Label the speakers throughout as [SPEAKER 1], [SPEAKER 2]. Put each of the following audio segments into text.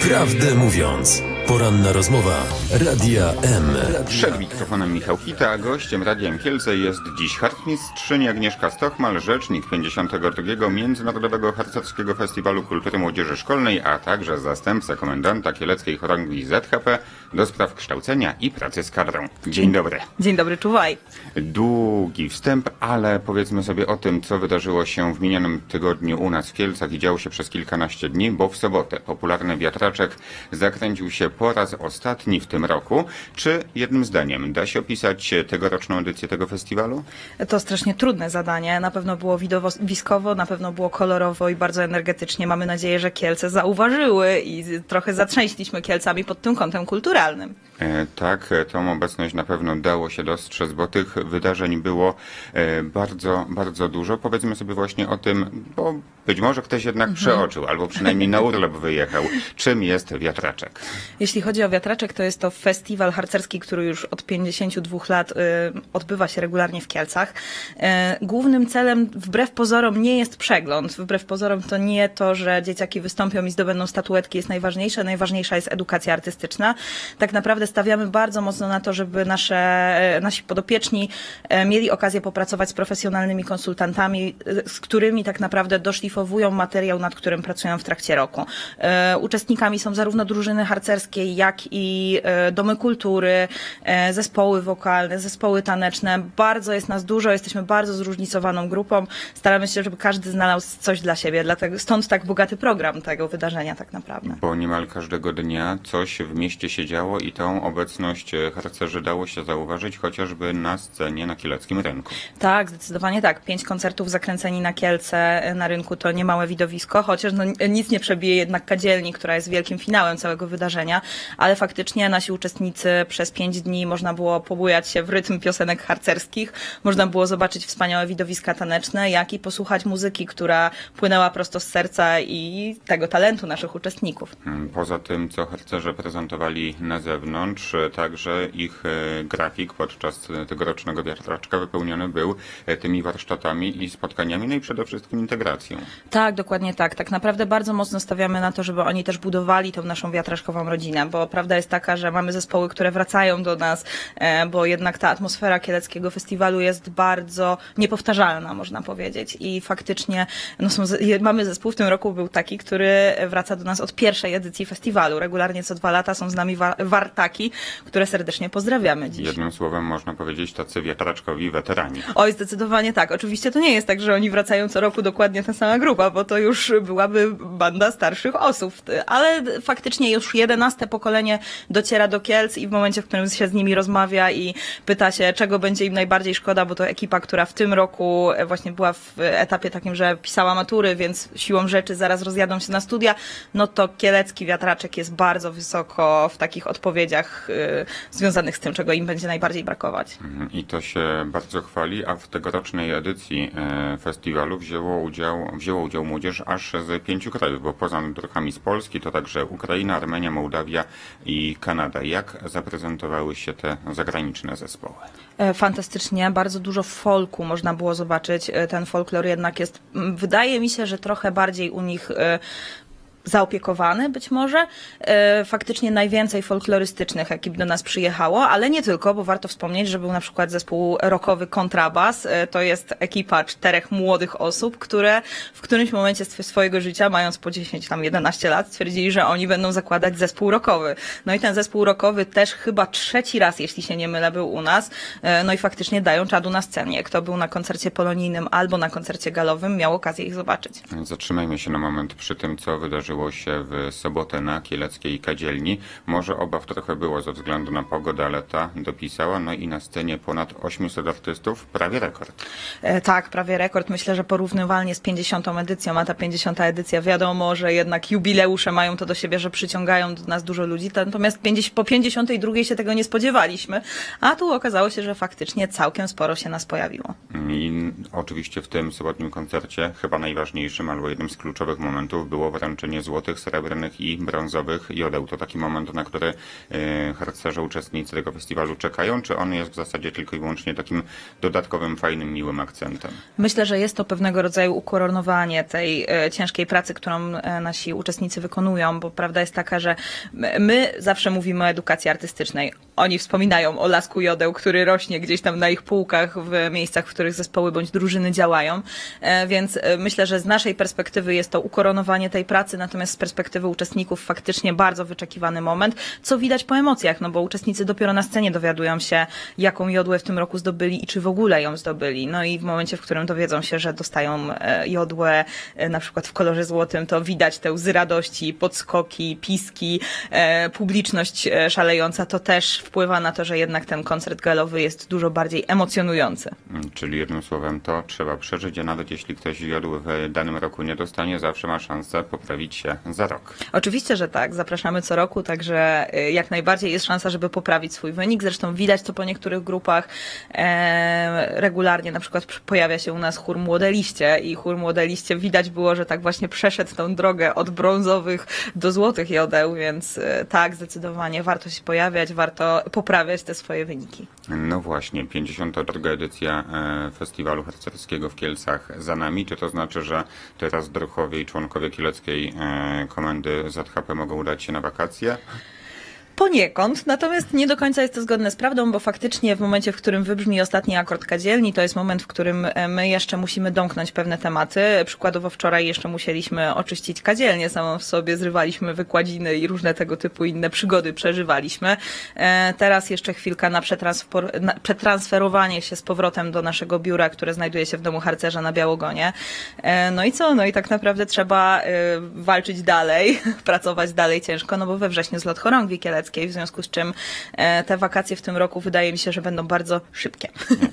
[SPEAKER 1] Prawdę mówiąc, poranna rozmowa Radia M.
[SPEAKER 2] Przed mikrofonem Michał Hita, a gościem Radiem Kielce jest dziś hartmistrzyni Agnieszka Stochmal, rzecznik 52. Międzynarodowego Harcerskiego Festiwalu Kultury Młodzieży Szkolnej, a także zastępca komendanta kieleckiej chorągwi ZHP do spraw kształcenia i pracy z kadrą. Dzień dobry.
[SPEAKER 3] Dzień dobry, czuwaj.
[SPEAKER 2] Długi wstęp, ale powiedzmy sobie o tym, co wydarzyło się w minionym tygodniu u nas w Kielcach i działo się przez kilkanaście dni, bo w sobotę popularny wiatraczek zakręcił się po raz ostatni w tym roku. Czy jednym zdaniem da się opisać tegoroczną edycję tego festiwalu?
[SPEAKER 3] To strasznie trudne zadanie. Na pewno było widowiskowo, na pewno było kolorowo i bardzo energetycznie. Mamy nadzieję, że Kielce zauważyły i trochę zatrzęśliśmy Kielcami pod tym kątem kulturalnym.
[SPEAKER 2] E, tak, e, tą obecność na pewno dało się dostrzec, bo tych wydarzeń było e, bardzo, bardzo dużo. Powiedzmy sobie właśnie o tym, bo być może ktoś jednak mhm. przeoczył, albo przynajmniej na urlop wyjechał. Czym jest wiatraczek?
[SPEAKER 3] Jeśli chodzi o wiatraczek, to jest to festiwal harcerski, który już od 52 lat y, odbywa się regularnie w Kielcach. Y, głównym celem, wbrew pozorom, nie jest przegląd. Wbrew pozorom to nie to, że dzieciaki wystąpią i zdobędą statuetki jest najważniejsze. Najważniejsza jest edukacja artystyczna. Tak naprawdę stawiamy bardzo mocno na to, żeby nasze, e, nasi podopieczni e, mieli okazję popracować z profesjonalnymi konsultantami, e, z którymi tak naprawdę doszlifowują materiał, nad którym pracują w trakcie roku. Uczestnikami są zarówno drużyny harcerskie, jak i domy kultury, zespoły wokalne, zespoły taneczne. Bardzo jest nas dużo, jesteśmy bardzo zróżnicowaną grupą. Staramy się, żeby każdy znalazł coś dla siebie, dlatego stąd tak bogaty program tego wydarzenia tak naprawdę.
[SPEAKER 2] Bo niemal każdego dnia coś w mieście się działo i tą obecność harcerzy dało się zauważyć chociażby na scenie na kieleckim rynku.
[SPEAKER 3] Tak, zdecydowanie tak. Pięć koncertów zakręceni na Kielce na rynku to niemałe widowisko, chociaż no, nic nie przebije jednak kadzielni, która jest wielkim finałem całego wydarzenia, ale faktycznie nasi uczestnicy przez pięć dni można było pobujać się w rytm piosenek harcerskich, można było zobaczyć wspaniałe widowiska taneczne, jak i posłuchać muzyki, która płynęła prosto z serca i tego talentu naszych uczestników.
[SPEAKER 2] Poza tym, co harcerze prezentowali na zewnątrz, także ich e, grafik podczas tegorocznego wiatraczka wypełniony był e, tymi warsztatami i spotkaniami, no i przede wszystkim integracją.
[SPEAKER 3] Tak, dokładnie tak. Tak naprawdę bardzo mocno stawiamy na to, żeby oni też budowali tą naszą wiatraczkową rodzinę, bo prawda jest taka, że mamy zespoły, które wracają do nas, e, bo jednak ta atmosfera kieleckiego festiwalu jest bardzo niepowtarzalna, można powiedzieć. I faktycznie no są, mamy zespół w tym roku był taki, który wraca do nas od pierwszej edycji festiwalu. Regularnie co dwa lata są z nami wartaki, które serdecznie pozdrawiamy dziś.
[SPEAKER 2] Jednym słowem można powiedzieć tacy wiatraczkowi weterani.
[SPEAKER 3] Oj, zdecydowanie tak. Oczywiście to nie jest tak, że oni wracają co roku dokładnie ta sama grupa, bo to już byłaby banda starszych osób. Ale faktycznie już jedenaste pokolenie dociera do Kielc i w momencie, w którym się z nimi rozmawia i pyta się, czego będzie im najbardziej szkoda, bo to ekipa, która w tym roku właśnie była w etapie takim, że pisała matury, więc siłą rzeczy zaraz rozjadą się na studia, no to kielecki wiatraczek jest bardzo wysoko w takich odpowiedziach y, związanych z tym, czego im będzie najbardziej brakować.
[SPEAKER 2] Mhm. I to się bardzo chwali, a w tegorocznej edycji e, festiwalu wzięło udział, wzięło udział młodzież aż z pięciu krajów, bo poza drogami z Polski to także Ukraina, Armenia, Mołdawia i Kanada. Jak zaprezentowały się te zagraniczne zespoły?
[SPEAKER 3] E, fantastycznie, bardzo dużo folku można było zobaczyć. E, ten folklor jednak jest, wydaje mi się, że trochę bardziej u nich zaopiekowany być może. E, faktycznie najwięcej folklorystycznych ekip do nas przyjechało, ale nie tylko, bo warto wspomnieć, że był na przykład zespół rockowy Kontrabas. E, to jest ekipa czterech młodych osób, które w którymś momencie swojego życia, mając po 10 tam 11 lat, stwierdzili, że oni będą zakładać zespół rockowy. No i ten zespół rockowy też chyba trzeci raz, jeśli się nie mylę, był u nas. E, no i faktycznie dają czadu na scenie. Kto był na koncercie polonijnym albo na koncercie galowym, miał okazję ich zobaczyć.
[SPEAKER 2] Zatrzymajmy się na moment przy tym, co wydarzyło wydarzyło się w sobotę na Kieleckiej Kadzielni. Może obaw trochę było ze względu na pogodę, ale ta dopisała. No i na scenie ponad 800 artystów, prawie rekord.
[SPEAKER 3] E, tak, prawie rekord. Myślę, że porównywalnie z 50. edycją, a ta 50. edycja wiadomo, że jednak jubileusze mają to do siebie, że przyciągają do nas dużo ludzi. Natomiast 50, po 52 się tego nie spodziewaliśmy, a tu okazało się, że faktycznie całkiem sporo się nas pojawiło.
[SPEAKER 2] I oczywiście w tym sobotnim koncercie chyba najważniejszym albo jednym z kluczowych momentów było wręczenie złotych, srebrnych i brązowych jodeł. To taki moment, na który e, harcerze, uczestnicy tego festiwalu czekają, czy on jest w zasadzie tylko i wyłącznie takim dodatkowym, fajnym, miłym akcentem?
[SPEAKER 3] Myślę, że jest to pewnego rodzaju ukoronowanie tej e, ciężkiej pracy, którą e, nasi uczestnicy wykonują, bo prawda jest taka, że my- zawsze mówimy o edukacji artystycznej. Oni wspominają o lasku jodeł, który rośnie gdzieś tam na ich półkach w miejscach, w których zespoły bądź drużyny działają. Więc myślę, że z naszej perspektywy jest to ukoronowanie tej pracy, natomiast z perspektywy uczestników faktycznie bardzo wyczekiwany moment, co widać po emocjach, no bo uczestnicy dopiero na scenie dowiadują się, jaką jodłę w tym roku zdobyli i czy w ogóle ją zdobyli. No i w momencie, w którym dowiedzą się, że dostają e, jodłę e, na przykład w kolorze złotym, to widać te łzy radości, podskoki, piski, e, publiczność szalejąca. To też wpływa na to, że jednak ten koncert galowy jest dużo bardziej emocjonujący.
[SPEAKER 2] Mm, Czyli jednym słowem to trzeba przeżyć, a nawet jeśli ktoś jodł w danym roku nie dostanie, zawsze ma szansę poprawić się za rok.
[SPEAKER 3] Oczywiście, że tak. Zapraszamy co roku, także y, jak najbardziej jest szansa, żeby poprawić swój wynik. Zresztą widać to po niektórych grupach. Regularnie na przykład przy- pojawia się u nas chór Młode Liście i chór Młode Liście widać było, że tak właśnie przeszedł tą drogę od brązowych do złotych jodeł, więc y, tak, zdecydowanie warto się pojawiać, warto poprawiać te swoje wyniki.
[SPEAKER 2] No właśnie, 52. edycja e, Festiwalu Harcerskiego w Kielcach za nami. Czy to znaczy, że teraz druchowie i członkowie kieleckiej e, komendy ZHP mogą udać się na wakacje?
[SPEAKER 3] Poniekąd, natomiast nie do końca jest to zgodne z prawdą, bo faktycznie w momencie, w którym wybrzmi ostatni akord kadzielni, to jest moment, w którym e, my jeszcze musimy domknąć pewne tematy. Przykładowo wczoraj jeszcze musieliśmy oczyścić kadzielnię samą w sobie, zrywaliśmy wykładziny i różne tego typu inne przygody przeżywaliśmy. E, Teraz jeszcze chwilka na, na przetransferowanie się z powrotem do naszego biura, które znajduje się w domu harcerza na Białogonie. E, No i co? No i tak naprawdę trzeba walczyć dalej, pracować dalej ciężko, no bo we wrześniu zlot chorągwi kieleckiej, w związku z czym e, te wakacje w tym roku wydaje mi się, że będą bardzo szybkie.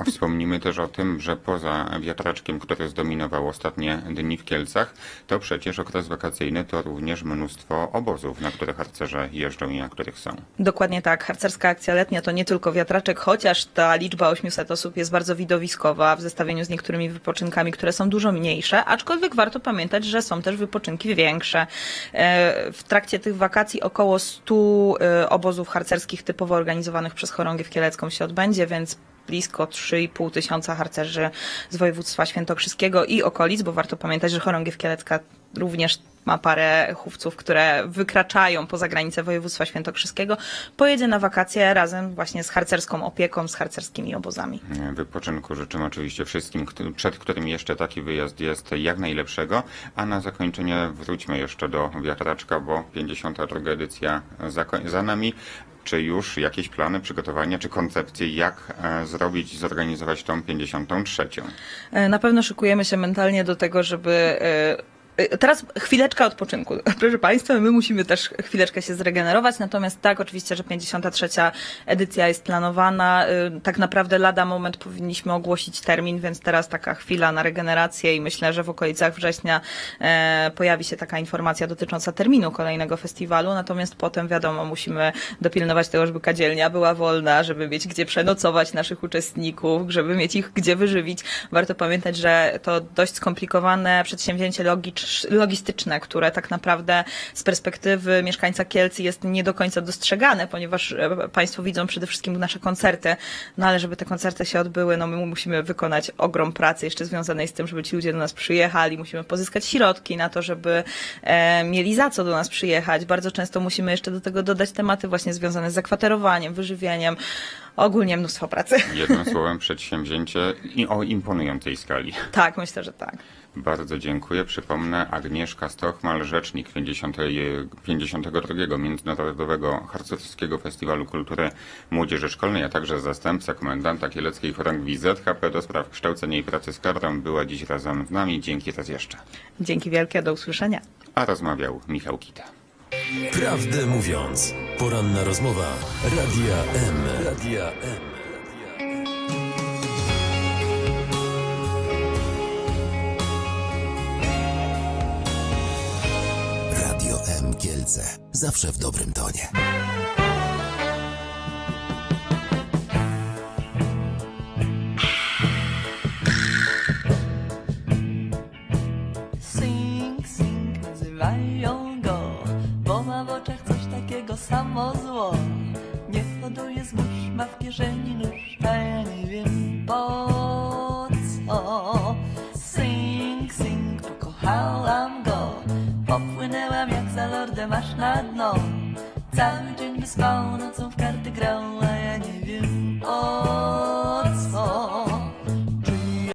[SPEAKER 2] A wspomnimy też o tym, że poza wiatraczkiem, który zdominował ostatnie dni w Kielcach, to przecież okres wakacyjny to również mnóstwo obozów, na które harcerze jeżdżą i na których są.
[SPEAKER 3] Dokładnie tak. Harcerska akcja letnia to nie tylko wiatraczek, chociaż ta liczba 800 osób jest bardzo widowiskowa w zestawieniu z niektórymi wypoczynkami, które są dużo mniejsze, aczkolwiek warto pamiętać, że są też wypoczynki większe. E, W trakcie tych wakacji około 100 e, obozów harcerskich typowo organizowanych przez Chorągiew Kielecką się odbędzie, więc blisko 3,5 tysiąca harcerzy z województwa świętokrzyskiego i okolic, bo warto pamiętać, że Chorągiew Kielecka również ma parę chówców, które wykraczają poza granice województwa świętokrzyskiego, pojedzie na wakacje razem właśnie z harcerską opieką, z harcerskimi obozami.
[SPEAKER 2] Wypoczynku życzymy oczywiście wszystkim, przed którym jeszcze taki wyjazd jest jak najlepszego. A na zakończenie wróćmy jeszcze do wiatraczka, bo 52. edycja za nami. Czy już jakieś plany, przygotowania, czy koncepcje, jak e, zrobić, zorganizować tą 53.
[SPEAKER 3] E, Na pewno szykujemy się mentalnie do tego, żeby. E, Teraz chwileczka odpoczynku. Proszę Państwa, my musimy też chwileczkę się zregenerować, natomiast tak, oczywiście, że 53. edycja jest planowana. E, Tak naprawdę lada moment powinniśmy ogłosić termin, więc teraz taka chwila na regenerację i myślę, że w okolicach września e, pojawi się taka informacja dotycząca terminu kolejnego festiwalu, natomiast potem wiadomo, musimy dopilnować tego, żeby kadzielnia była wolna, żeby mieć gdzie przenocować naszych uczestników, żeby mieć ich gdzie wyżywić. Warto pamiętać, że to dość skomplikowane przedsięwzięcie logicz, logistyczne, które tak naprawdę z perspektywy mieszkańca Kielcy jest nie do końca dostrzegane, ponieważ e, Państwo widzą przede wszystkim nasze koncerty, no ale żeby te koncerty się odbyły, no my musimy wykonać ogrom pracy jeszcze związanej z tym, żeby ci ludzie do nas przyjechali, musimy pozyskać środki na to, żeby e, mieli za co do nas przyjechać. Bardzo często musimy jeszcze do tego dodać tematy właśnie związane z zakwaterowaniem, wyżywieniem, ogólnie mnóstwo pracy.
[SPEAKER 2] Jednym słowem przedsięwzięcie i o imponującej skali.
[SPEAKER 3] Tak, myślę, że tak.
[SPEAKER 2] Bardzo dziękuję. Przypomnę, Agnieszka Stochmal, rzecznik 50, 52. Międzynarodowego Harcerskiego Festiwalu Kultury Młodzieży Szkolnej, a także zastępca komendanta Kieleckiej Chorągwi ZHP do spraw kształcenia i pracy z kadrą była dziś razem z nami. Dzięki raz jeszcze.
[SPEAKER 3] Dzięki wielkie, do usłyszenia.
[SPEAKER 2] A rozmawiał Michał Kita.
[SPEAKER 1] Prawdę mówiąc, poranna rozmowa Radia M. Radia M.
[SPEAKER 4] Radio M Kielce. Zawsze w dobrym tonie.
[SPEAKER 5] Kieszeni nóż, a ja nie wiem po co. Sing, sing, pokochałam go, popłynęłam jak za lordem aż na dno. Cały dzień wyspał, nocą w karty grał, a ja nie wiem o